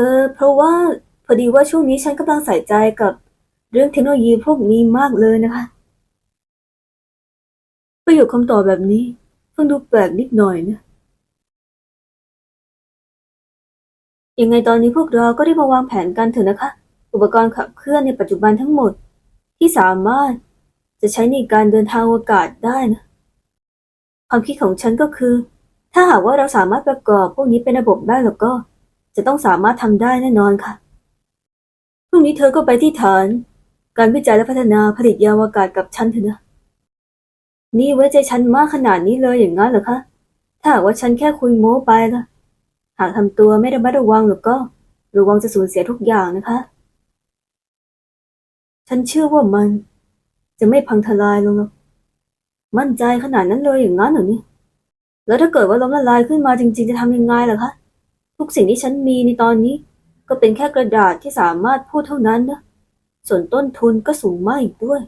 เออเพราะว่าพอดีว่าช่วงนี้ฉันกำลังใส่ใจกับเรื่องเทคโนโลยีพวกนี้มากเลยนะคะ ประโยคคำตอบแบบนี้ฟังดูแปลกนิดหน่อยนะ ยังไงตอนนี้พวกเราก็ได้มาวางแผนกันเถอะนะคะ อุปกรณ์ขับเคลื่อนในปัจจุบันทั้งหมด ที่สามารถจะใช้ในการเดินทางอวกาศได้นะ ความคิดของฉันก็คือ ถ้าหากว่าเราสามารถประกอบพวกนี้เป็นระบบได้แล้วก็ จะต้องสามารถทำได้แน่นอนค่ะ พรุ่งนี้เธอก็ไปที่ฐาน การวิจัยและพัฒนาผลิตยานอวกาศกับฉันเถอะนะ นี่ไว้ใจฉันมากขนาดนี้เลยอย่างนั้นเหรอคะ ถ้าหากว่าฉันแค่คุยโม้ไปละหากทำตัวไม่ระมัดระวังหรือก็ ระวังจะสูญเสียทุกอย่างนะคะ ฉันเชื่อว่ามัน จะไม่พังทลายลงหรอกมั่นใจขนาดนั้นเลยอย่างนั้นเหรอเนี่ยแล้วถ้าเกิดว่าล้มละลายขึ้นมาจริง ๆ จะทำยังไงล่ะคะ ทุกสิ่งที่ฉันมีในตอนนี้ ก็เป็นแค่กระดาษที่สามารถพูดเท่านั้นนะ ส่วนต้นทุนก็สูงมากอีกด้วย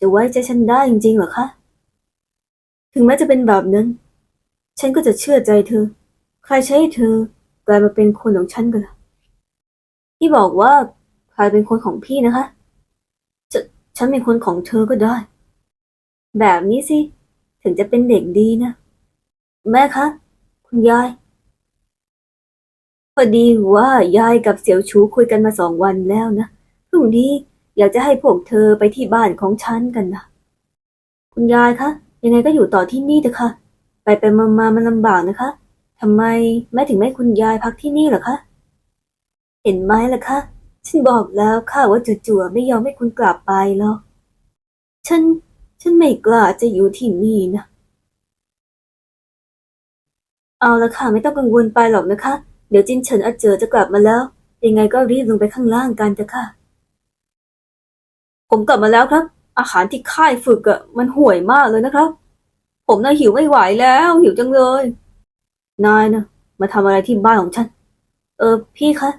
จะไว้ใจฉันได้จริงๆเหรอคะ ถึงแม้จะเป็นแบบนั้น ฉันก็จะเชื่อใจเธอ ใครใช้เธอกลายมาเป็นคนของฉันกันล่ะที่บอกว่าใครเป็นคนของพี่นะคะจะฉันเป็นคนของเธอก็ได้ แบบนี้สิ ถึงจะเป็นเด็กดีนะ แม่คะ คุณยาย พอดีว่ายายกับเสี่ยวชูคุยกันมาสองวันแล้วนะพรุ่งนี้อยากจะให้พวกเธอไปที่บ้านของฉันกันนะคุณยายคะยังไงก็อยู่ต่อที่นี่เถอะค่ะ ไปไปมามามันลำบากนะคะทำไมแม่ถึงไม่คุณยายพักที่นี่หรอคะเห็นไหมล่ะคะฉันบอกแล้วค่ะว่าจู่ๆไม่ยอมให้คุณกลับไปหรอกฉัน ฉันไม่กล้าจะอยู่ที่นี่นะเอาละค่ะ ไม่ต้องกังวลไปหรอกนะคะ เดี๋ยวจินเฉินอาเจอจะกลับมาแล้ว ยังไงก็รีบลงไปข้างล่างกันเถอะค่ะ ผมกลับมาแล้วครับ อาหารที่ค่ายฝึกอะมันห่วยมากเลยนะครับ ผมน่ะหิวไม่ไหวแล้ว หิวจังเลย นายนะมาทำอะไรที่บ้านของฉัน เออ พี่คะ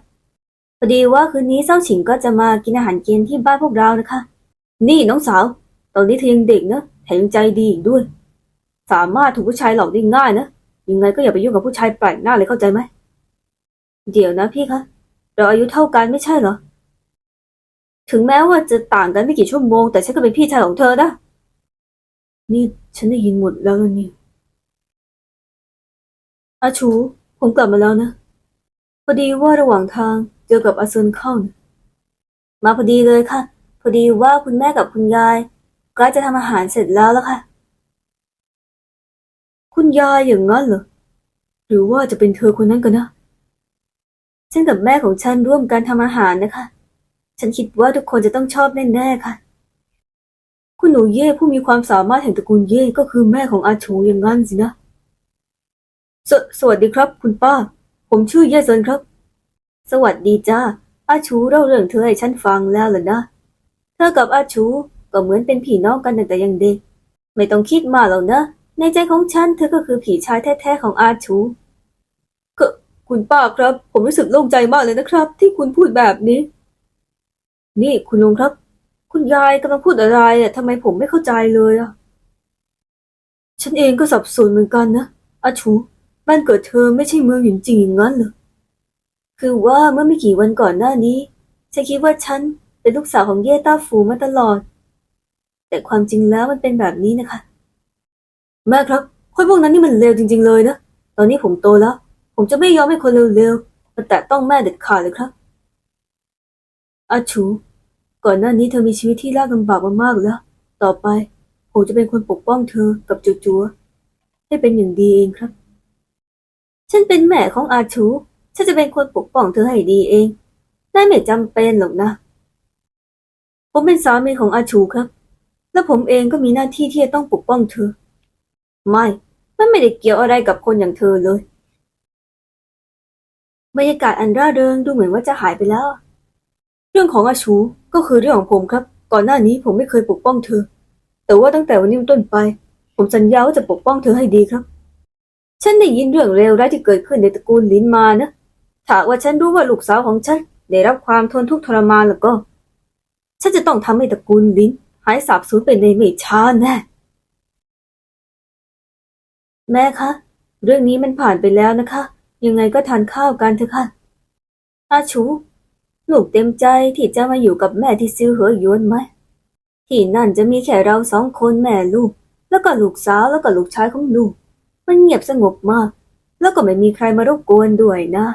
พอดีว่าคืนนี้เจ้าฉิงก็จะมากินอาหารเย็นที่บ้านพวกเรานะคะ นี่น้องสาว ตอนนี้เธอยังเด็กนะแถมยังใจดีอีกด้วย สามารถถูกผู้ชายหลอกได้ง่ายนะยังไงก็อย่าไปยุ่งกับผู้ชายแปลกหน้าเลยเข้าใจไหม เดี๋ยวนะพี่คะ เราอายุเท่ากันไม่ใช่เหรอ ถึงแม้ว่าจะต่างกันไม่กี่ชั่วโมง แต่ฉันก็เป็นพี่ชายของเธอนะ นี่ฉันได้ยินหมดแล้วนี่อาชู ผมกลับมาแล้วนะ พอดีว่าระหว่างทางเจอกับอาซุนเข้านะมาพอดีเลยค่ะ พอดีว่าคุณแม่กับคุณยายใกล้จะทำอาหารเสร็จแล้วแล้วค่ะ คุณยายอย่างนั้นเหรอ หรือว่าจะเป็นเธอคนนั้นกันนะ ฉันกับแม่ของฉันร่วมกันทำอาหารนะคะ ฉันคิดว่าทุกคนจะต้องชอบแน่ๆค่ะ คุณหนูเย่ผู้มีความสามารถแห่งตระกูลเย่ก็คือแม่ของอาชูอย่างนั้นสินะสสวัสดีครับ คุณป้า ผมชื่อเย่เซินครับ สวัสดีจ้าอาชูเล่าเรื่องเธอให้ฉันฟังแล้วเหรอนะ เธอกับอาชูก็เหมือนเป็นพี่น้องกันแต่ยังเด็ก ไม่ต้องคิดมาหรอกนะ ในใจของฉันเธอก็คือผีชายแท้ๆของอาชู คุณป้าครับ ผมรู้สึกโล่งใจมากเลยนะครับ ที่คุณพูดแบบนี้ นี่คุณลุงครับ คุณยายกำลังพูดอะไรอะทำไมผมไม่เข้าใจเลยอะ ฉันเองก็สับสนเหมือนกันนะอาชูบ้านเกิดเธอไม่ใช่เมืองหยินจริงอย่างนั้นเหรอคือว่าเมื่อไม่กี่วันก่อนหน้านี้ฉันคิดว่าฉันเป็นลูกสาวของเย่ต้าฟูมาตลอด แต่ความจริงแล้วมันเป็นแบบนี้นะคะ แม่ครับคนพวกนั้นนี่มันเลวจริง ๆ เลยนะ ตอนนี้ผมโตแล้ว ผมจะไม่ยอมให้คนเลวๆมาแตะต้องแม่เด็ดขาดเลยครับ อาชู ก่อนหน้านี้เธอมีชีวิตที่ยากลำบากมากๆแล้ว ต่อไป ผมจะเป็นคนปกป้องเธอกับจูจัวให้เป็นอย่างดีเองครับ ฉันเป็นแม่ของอาชู ฉันจะเป็นคนปกป้องเธอให้ดีเองได้ไม่จำเป็นหรอกนะ ผมเป็นสามีของอาชูครับ และผมเองก็มีหน้าที่ที่จะต้องปกป้องเธอ ไม่ มันไม่ได้เกี่ยวอะไรกับคนอย่างเธอเลย บรรยากาศอันร่าเริงดูเหมือนว่าจะหายไปแล้ว เรื่องของอาชูก็คือเรื่องของผมครับ ก่อนหน้านี้ผมไม่เคยปกป้องเธอ แต่ว่าตั้งแต่วันนี้เป็นต้นไป ผมสัญญาว่าจะปกป้องเธอให้ดีครับ ฉันได้ยินเรื่องเลวร้ายที่เกิดขึ้นในตระกูลลินมานะถ้าว่าฉันรู้ว่าลูกสาวของฉันได้รับความทนทุกข์ทรมานแล้วก็ ฉันจะต้องทำให้ตระกูลลินหายสาบสูญไปในไม่ช้าแน่แม่คะ เรื่องนี้มันผ่านไปแล้วนะคะ ยังไงก็ทานข้าวกันเถอะค่ะอาชู ลูกเต็มใจที่จะมาอยู่กับแม่ที่ซื้อเหอยวนไหม ที่นั่นจะมีแค่เราสองคนแม่ลูก แล้วก็ลูกสาวแล้วก็ลูกชายของลูก มันเงียบสงบมาก แล้วก็ไม่มีใครมารบกวนด้วยนะ